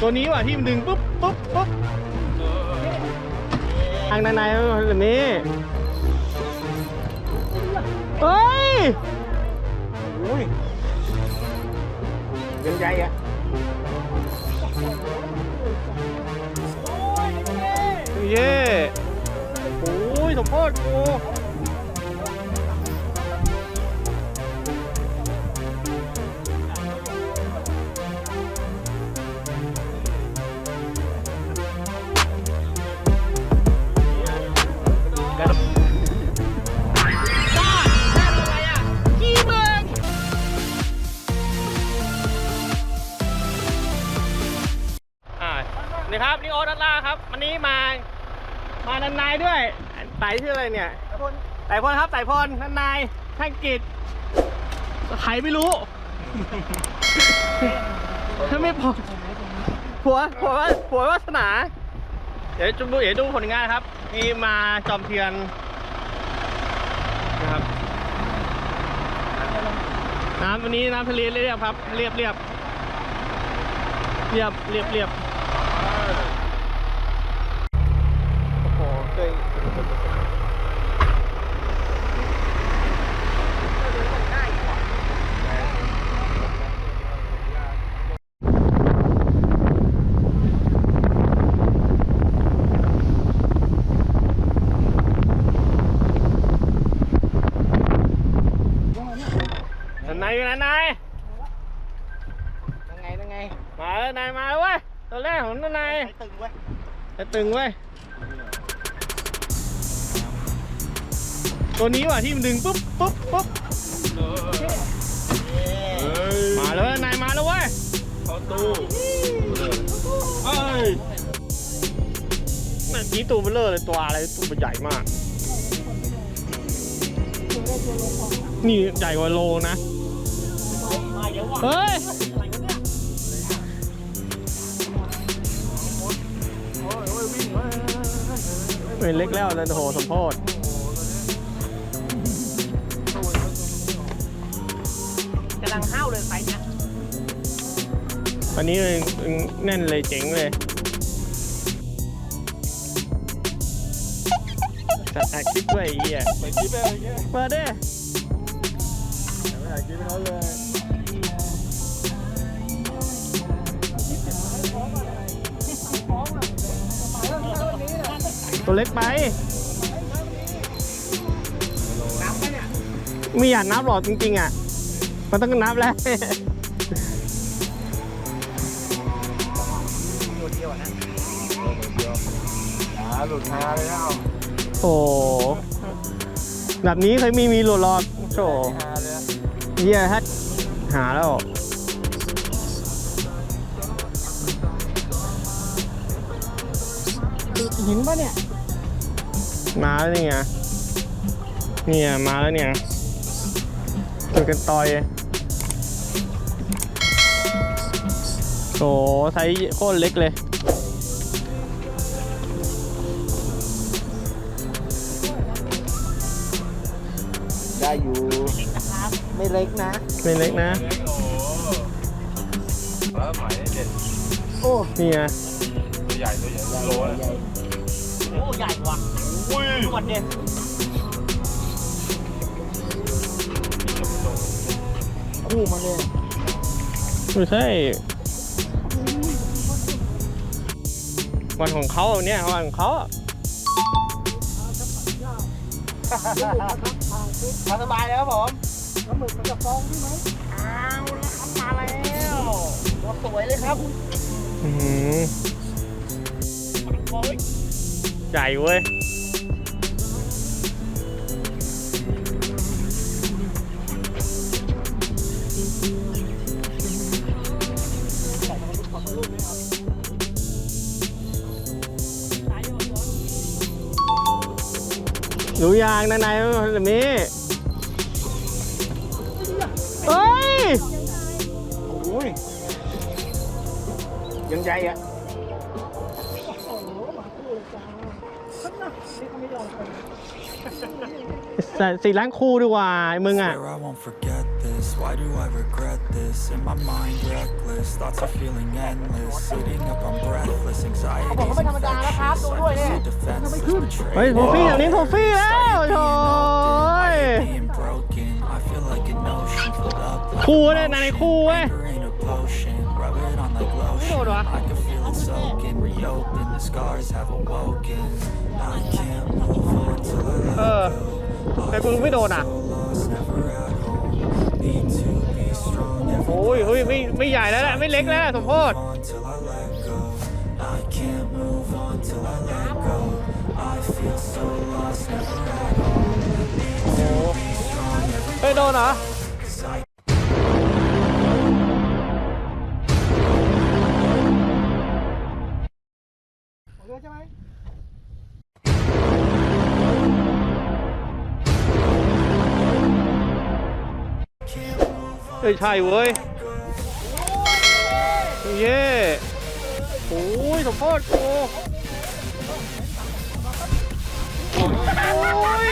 ตัวนี้ว่ะที่มันดึงปุ๊บปุ๊บปุ๊บทางด้านในแบบนี้ เฮ้ยอุ้ยยังใหญ่อะเย่โอ้ยสมโพธิกู นี่ครับนี่โอ๊ตอัลล่าครับวันนี้มา มานันนายด้วยไต่ชื่ออะไรเนี่ยไต่พลครับไต่พลนันนายท่านกิจใครไม่รู้ ถ้าไม่พอผัวผัวผัววาสนา เดี๋ยวจุดูเดี๋ยวดูผลงานครับนี่มาจอมเทียนนะครับน้ำวันนี้น้ำทะเลเรียบครับ เรียบเรียบเรียบเรียบเรียบโอ้โหเคยนันนายอยู่นันนาย ยังไงยังไง มาแล้ว นายมาแล้วเว้ยตัวแรกของนันนายตึงเว้ยจะตึงเว้ยตัวนี้ว่ะที่มันดึงปุ๊บปุ๊บปุ๊บมาแล้วเว้ยนายมาแล้วเว้ยเข้าตู้เอ้ยนั่นนี้ตัวเบลเลอร์เลยตัวอะไรตัวมันใหญ่มาก นี่ใหญ่กว่าโลนะมาเยอะว่ะเฮ้ย เว้ยเป็นเล็กแล้วเลยโอ้โหสมโพธกำลังห้าวเลยไฟเนี่ยวันนี้เลยแน่นเลยเจ๋งเลยจัดอัดคลิปด้วยไอ้เหี้ยไปคิดไปอะไรเงี้ยมาเด้ไม่อยากกินเขาเลย ตัวเล็กไปนับไหมเนี่ยไม่อยากนับหรอกจริงๆอะ มันต้องนับแล้วตัวเดียวนะตัวเดียวหาหลุดหาเลยเอาโอ้โหแบบนี้เคยมีมีโหลดหรอกโถหาเลยเหี้ยฮัทหาแล้วหินปะเนี่ย มาแล้วนี่ไงเนี่ยมาแล้วเนี่ยตัวกันต่อยโอ้ไซส์โคตรเล็กเลย ได้อยู่ ไม่เล็กนะ ไม่เล็กนะ แล้วหมายเด็ดโอ้นี่ไงตัวใหญ่ตัวใหญ่โลนะใหญ่โอ้ใหญ่ว่ะ อุ้ยทุกวันเด่นคู่มาเลยไม่ใช่ วันของเขาเนี่ยวันของเขาอะมาสบายแล้วครับผมแล้วหมึกมันจะฟองใช่ไหมเอาแล้วครับมาแล้วตัวสวยเลยครับอื้อหือโอ้ยใหญ่เว้ย ยางนะนายแบบนี้เฮ้ยโอ้ยยังใหญ่อะใส่สีล้างคู่ดีกว่าไอ้มึงอะ Swear I won't forget this Why do I regret this? In my mind, reckless. Thoughts are feeling endless. Sitting up, I'm breathless. Anxiety ผมก็ไม่ธรรมดานะครับดูด้วยเนี่ย defenseless. เฮ้ย Betrayed. โทฟี่อย่างนี้โทฟี่แล้วโถ่ย Being broken. I feel like an ocean filled up. like คู่เนี่ยนายคู่เว้ย Anger ain't a potion. Rub it on like lotion. Hold on. I can feel it soaking. Reopen. The scars have awoken. I can't move on till I let เออแต่กูไม่โดนอ่ะ go. ยเฮ้ยไม่ไม่ใหญ่แล้วแหละไม่เล็กแล้วแหละสมโพธ on till I let go. I can't move on till I let go. I feel so lost, never at home. Need to be strong. Every เฮ้ยโดนเหรอ cause I เรือใช่ไหมเฮ้ยใช่เว้ย เย่โอ้ยสมโพธกูโอ้ย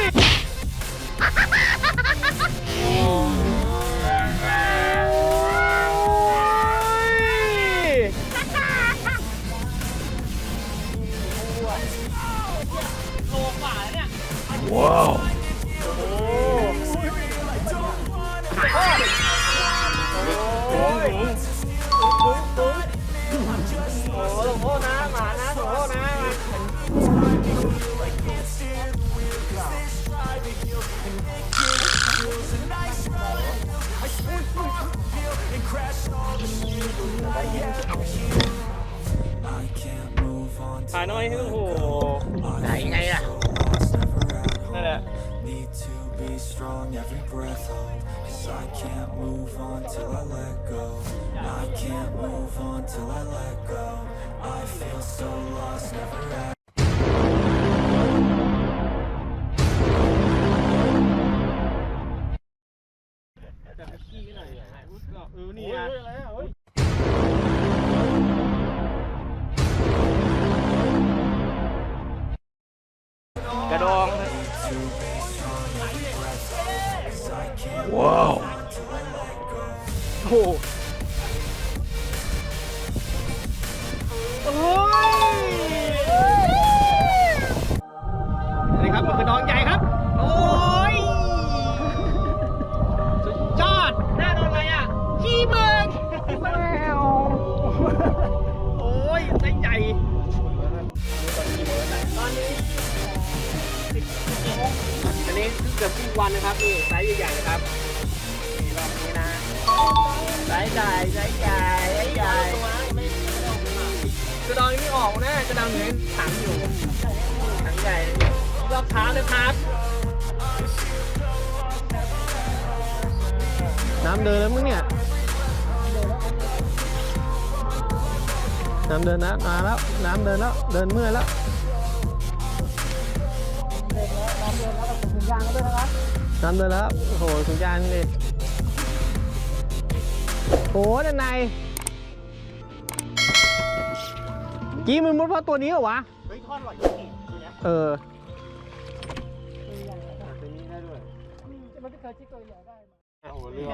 move on till I let go. I feel so lost, never อบทุกวันนะครับนี่ไซส์ใหญ่ๆนะครับนี่รอบนี้นะไซส์ใหญ่ไซส์ใหญ่ไซส์ใหญ่กระดองยังไม่ออกนะกระดองเหมือนถังอยู่ถังใหญ่รอบเท้าเลยครับน้ำเดินแล้วมึงเนี่ยน้ำเดินนะมาแล้ว น้ำเดินแล้ว เดินเมื่อยแล้ว น้ำเดินแล้ว โอ้โหถุงยางนี่เลยโอ้โหด้านในกี้มันมุดเพราะตัวนี้เหรอวะ เฮ้ยทอดอร่อยจริงๆตัวเนี้ยเออตัวนี้ได้ด้วยมันก็เคยที่ตัวใหญ่ได้มาโอ้โหเรือ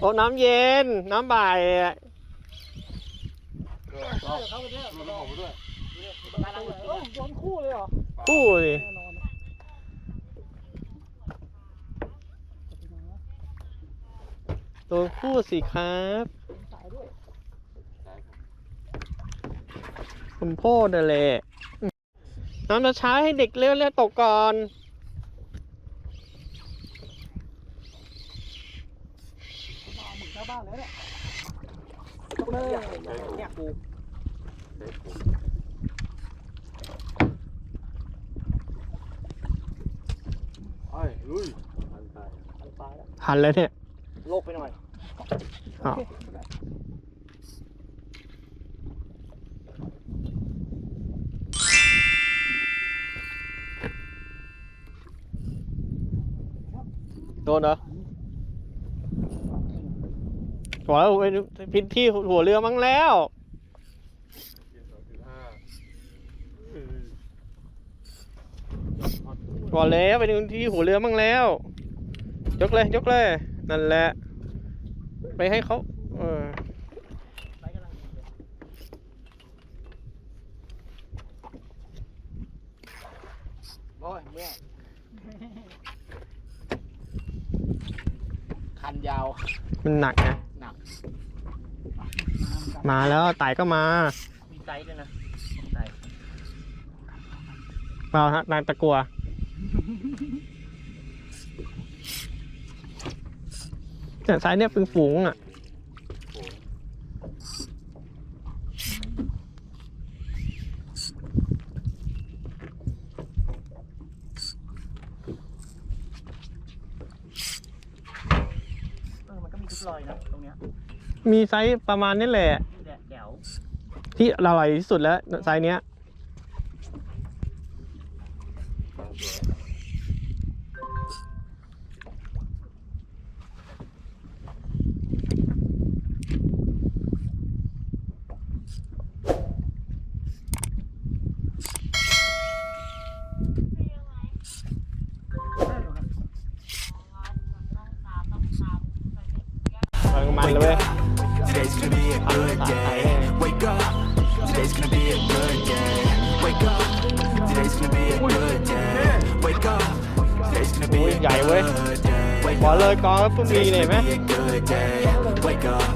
โอ้น้ำเย็น น้ำบ่ายเข้าไปด้วยเรือแล้วออกไปด้วย โอ้โดนคู่เลยเหรอคู่ดิ แน่นอน ตัวคู่สิครับสายด้วยคุณพ่อนั่นแหละน้ำจะช้าให้เด็กเร็วเร็วตกก่อนหมึกชาวบ้านเลยเนี่ยยกเลยเนี่ยกูไอ้ลุยตายแล้วหันแล้วเนี่ย โลกไปหน่อยอ้าวโดนเหรอหัวไปพิษที่หัวเรือมั้งแล้ว ก่อนแล้วไปดูที่หัวเรือมั่งแล้ว ยกเลย ยกเลย นั่นแหละ ไปให้เขาเออไซส์กำลังดีเลยโอ้ยเมื่อยคันยาว มันหนักนะหนัก มาแล้วไต่ก็มามีไซส์ด้วยนะไซส์เปล่าฮะนางตะกัว เนี่ยสายเนี่ยเป็นฝูงอะเออมันก็มีทุกรอยนะตรงเนี้ยมีไซส์ประมาณนี้แหละนี่แหละแจ๋วที่อร่อยที่สุดแล้วไซส์เนี้ย gone for me, man. Wake up.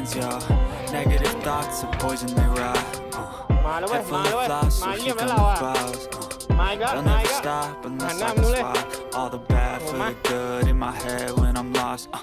demons, yo. Negative thoughts are poison, they rot. Uh. มาแล้วเว้ย Head มา full แล้ว of เว้ย flies, มา so เยี่ย here มแล้ว come เรา the อ่ะ clouds. Uh. มาอีกแล้ว They'll มาอี never กแล้ว stop unless Nah, I nah, can boleh. swap all the bad for ma. the good in my head when I'm lost. Uh.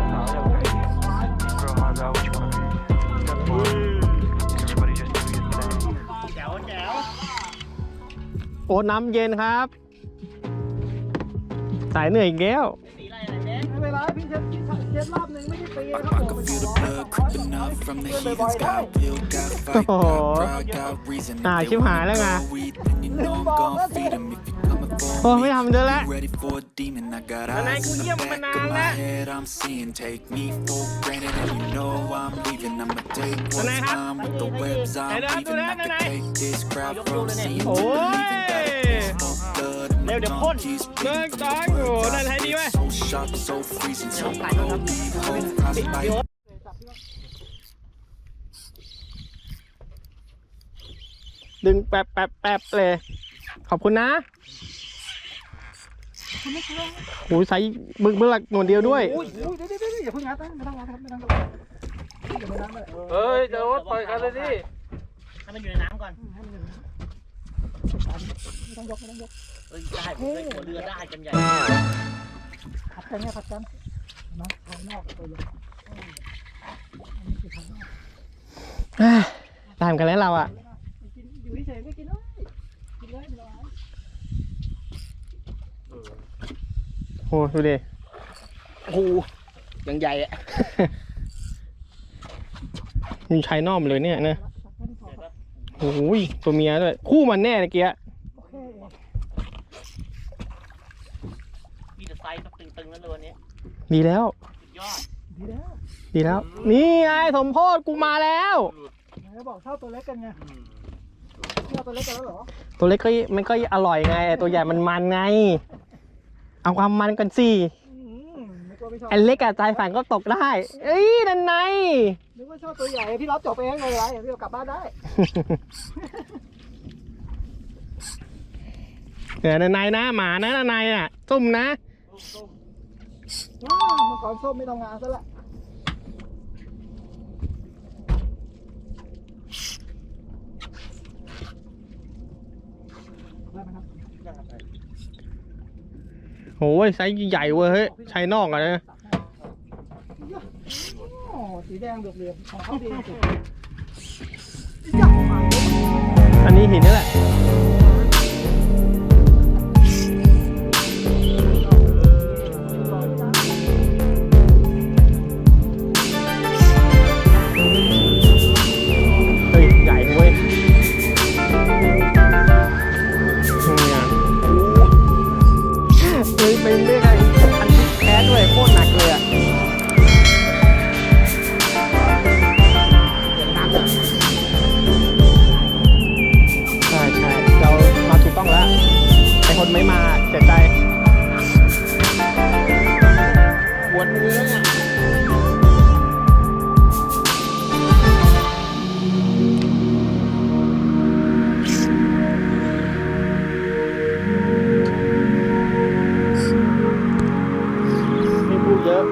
อ้น้ำเย็นครับ สายเหนื่อยอีกแล้วสีอะไรอะไรเน้นไม่เป็นไรพี่เช็ดพี่เช็ดรอบหนึ่งไม่ใช่ปีนะครับ I ผม can feel the blood creeping up from the heathens. Got will, got fight, got pride, got reason. If อ่า they ชิบหายแล้วไง wanna go eat, then you know I'm gon' feed 'em. If you coming โอ้ for ไม่ me, ทำเยอะแล้ว you ready for a demon. I got นาย eyes กู in เยี่ยม the มานาน back of แล้ my ว head. I'm seeing. Take me for granted, and you know I'm leaving. I'ma take what's นายครับ mine with the webs I'm นายนะครับ weaving. I ดูนะ can นาย take this crowd from seeing โอ้ to ย believing. เร็ว my เดี๋ยวพ่น junkies หนึ่งโอ้นั่นให้ดีไว้ So sharp, so freezing, so cold, behold, frostbite. ดึงแป๊บแป๊บแป๊บเลย ขอบคุณนะโอ้ยใส่บึกเมื่อหลักหนวดเดียวด้วย อุ้ยอุ้ยเดี๋ยวเดี๋ยวเดี๋ยวอย่าเพิ่งงัดนะไม่ต้องงัดครับไม่ต้องงัดอย่าไปงัดเลยเฮ้ยจะรถปล่อยกันเลยดิให้มันอยู่ในน้ำก่อน ไม่ต้องยกไม่ต้องยกเฮ้ยได้ผมเลยหัวเรือได้กันใหญ่ผัดกันเนี่ยผัดกันนะภายนอกตัวใหญ่อันนี้คือภายนอกตามกันแล้วเราอะ กินอยู่เฉยๆไม่กินเลยกินเลยไม่เป็นไรโอ้ดูดิโอ้โหยังใหญ่อะ มีชายนอกมาเลยเนี่ยนะ โอ้ยตัวเมียด้วย คู่มันแน่เมื่อกี้โอเคมีแต่ไซส์แบบตึงๆนั่นเลยวันนี้ดีแล้ว สุดยอดดีแล้วดีแล้ว นี่ไงสมโพธกูมาแล้ว ไหนบอกชอบตัวเล็กกันไงชอบตัวเล็กกันแล้วเหรอตัวเล็กก็มันก็อร่อยไง ตัวใหญ่มันมันไง เอาความมันกันสิอืมนึกว่า ไม่ชอบไอ้เล็กอะใจฝันก็ตกได้ เอ้ยนันไนนึกว่าชอบตัวใหญ่พี่รับจบเองเลยไรพี่เอากลับบ้านได้เดี๋ยวนันไนนะหมานะนันไนน่ะส้มนะว้าวมังกรส้มไม่ต้องงานซะละได้ไหมครับ โอ้ยไซส์ใหญ่เว้ยเฮ้ยชายนอกอะนะโอ้สีแดงเหลืองๆของเขาดีสุดอยากไปอันนี้หินนี่แหละ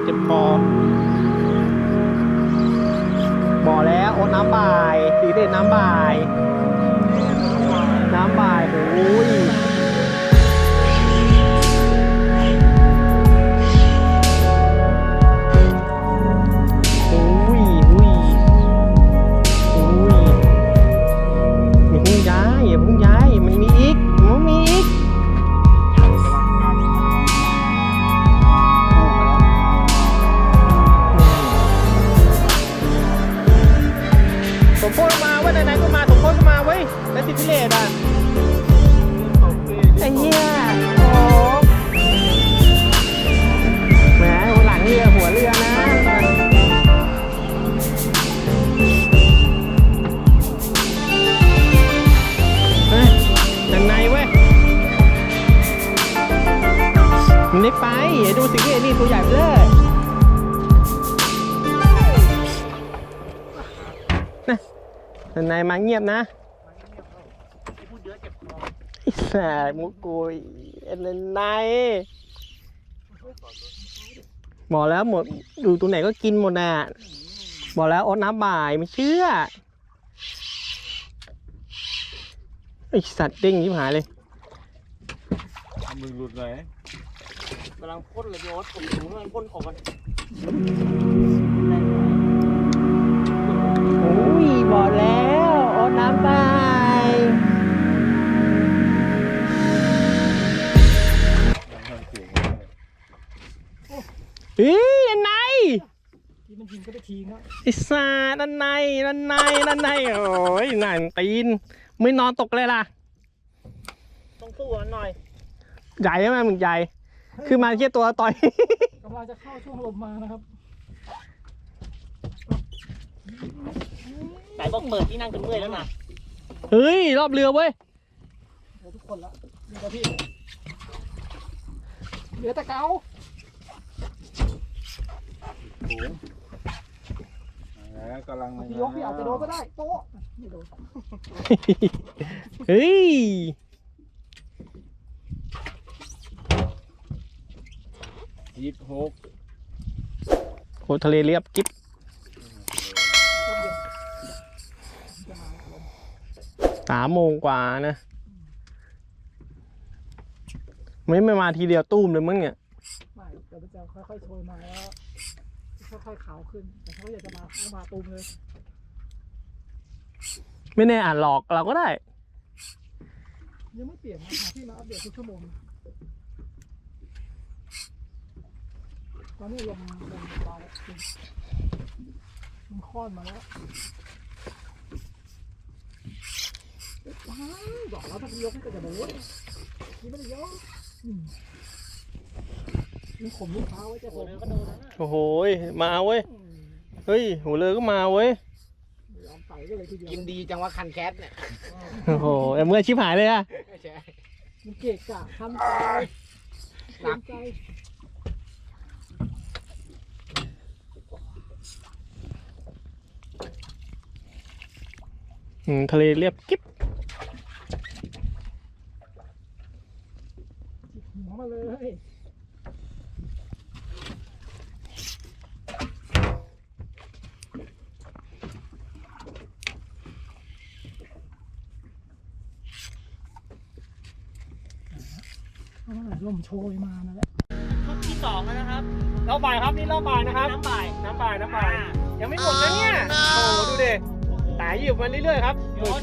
เยอะเจ็บคอ นายมาเงียบนะไม่พูดเยอะเจ็บคอไอ้แสบมุกกุยเอ็นนายบอกแล้วหมดดูตัวไหนก็กินหมดน่ะบอกแล้วอดน้ำบ่ายไม่เชื่อไอสัตว์เด้งยิบหายเลยมึงหลุดไหนกำลังพ่นเลยพี่โอ๊ตผมกำลังพ่นออกกัน เฮ้ยอันไหนที่มันยิงก็ได้ทีนะไอ้สาด้านในด้านในด้านในโอ้ยหนังตีน ไม่นอนตกเลยล่ะ ต้องสู้กันหน่อย ใหญ่ไหมมึงใหญ่ คือมาแค่ตัวต่อย กำลังจะเข้าช่วงลมมานะครับไหนบอกเปิดที่นั่งจนเมื่อยแล้วนะเฮ้ย รอบเรือเว้ยเหลือทุกคนละเหลือแต่พี่เหลือแต่เกา กำลังพี่ยกพี่อาจจะโดนก็ได้โต๊ะไม่โดนเฮ้ยยี่สิบหกโหทะเลเรียบกิ๊บสามโมงกว่านะ ไม่ไม่มาทีเดียวตุ้มเลยมั้งเนี่ย ไม่เดี๋ยวมันจะค่อยๆโชยมาแล้ว ค่อยๆขาวขึ้น แต่เขาก็อยากจะมาเขาก็มาตูมเลย ไม่แน่อ่านหลอกเราก็ได้ ยังไม่เปลี่ยนนะหาที่มาอัปเดตทุกชั่วโมงตอนนี้ลมลมเบาจริงมันค่อนมาแล้วว้าวบอกแล้วถ้าพี่ยกก็จะโดนนี่ไม่ได้ยก อืมนี่ข่มลูกค้าไว้จะผมก็โดนนะโอ้โหยมาเว้ย เฮ้ยหูเรือก็มาเว้ย ยอมใส่ก็เลยทีเดียวกินดีจังว่าคันแคสเนี่ยโอ้โหแต่เมื่อชิบหายเลยอะไม่ใช่มันเกะกะทำใจหนักทำใจอืมทะเลเรียบกิ๊บหัวมาเลย เอามา ลมโชยมานั่นแหละชุดที่สองแล้วนะครับรอบบ่ายครับนี่รอบบ่ายนะครับน้ำบ่ายน้ำบ่ายน้ำบ่ายยังไม่หมดนะเนี่ยโอ้โหดูดิสายหยิบมาเรื่อยๆครับหโยมึกน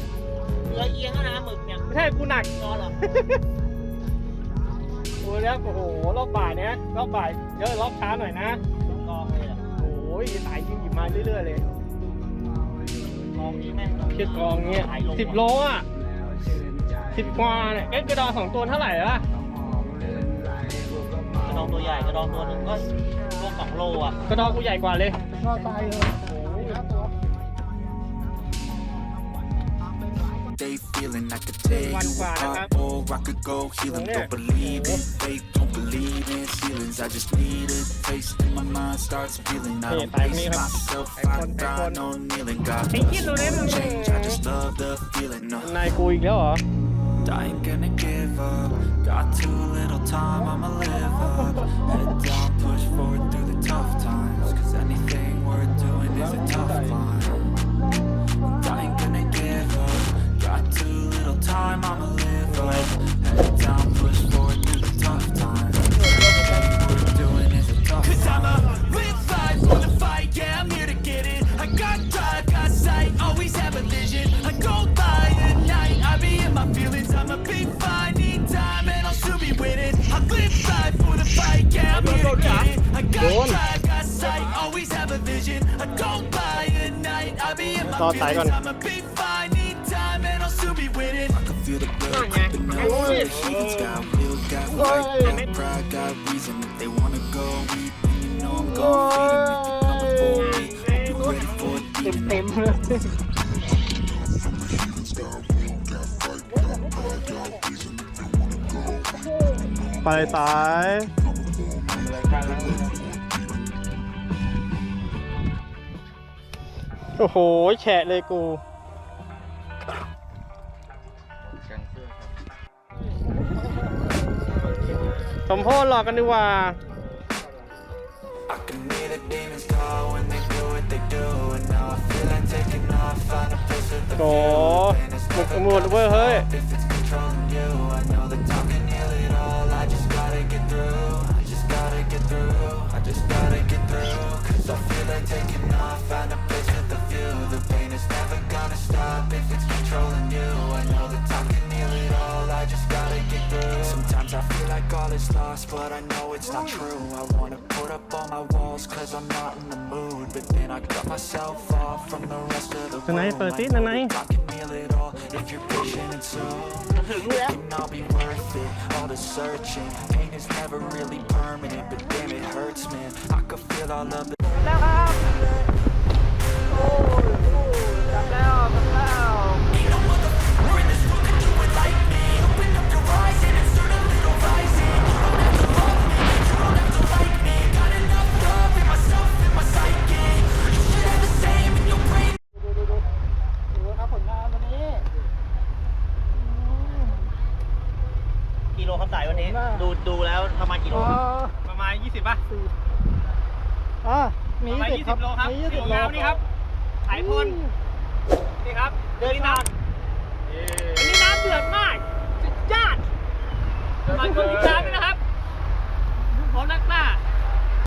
เรือเอียงแล้วนะหมึกเนี่ยไม่ใช่กูหนักรอเหรอดูแล้วโอ้โหรอบบ่ายเนี่ยรอบบ่ายเยอะรอบช้าหน่อยนะกองเลยอะโอ้ยสายยิงหยิบมาเรื่อยๆเลยกองนี้แม่งเชือกกองเนี้ยหายลงสิบโลอะสิบกว่าเนี่ยเอ็กกระดองสองตัวเท่าไหร่ละกระดอง ตัวใหญ่กระดองตัวหนึ่งก็รวมสองโลอะกระดองกูใหญ่กว่าเลย ก็ตายเลยโอ้โหครับตัว They feeling I could tear One you quad, apart huh? or I could go heal them. Yeah. Don't believe in fake, don't believe in feelings. I just need a taste in my mind starts feeling. I Yeah, don't type pace me up. myself, Type I one, type grind one. on kneeling. God, Hey, kid, lo đấy, lo đấy. change. I just love the feeling. No. นายกูอีกแล้วเหรอ I ain't gonna give up. Got too little time, I'ma live up. Head down, push forward through the tough 'em. If you're coming for me, hope you're ready for it. เต็มเต็มๆเลยไปสาย โอ้โห แฉะเลยกูสมโพธิหลอกกันดีกว่า โอ้มุดตำรดจเว้ยเฮ้ย through, I just gotta get through Cause I feel like taking off, find a place with the view. The pain is never gonna stop if it's controlling you. I know that time can heal it all, I just gotta get through. Sometimes Sometimes I feel like all is lost, but I know it's not true. I wanna put up all my walls cause I'm not in the mood. But then I cut myself off from the rest of the world. Nanay, I can heal it all if you're patient and so. It can all be worth it, all the searching. Pain is never really permanent, but damn it hurts man. I could feel all of the uh,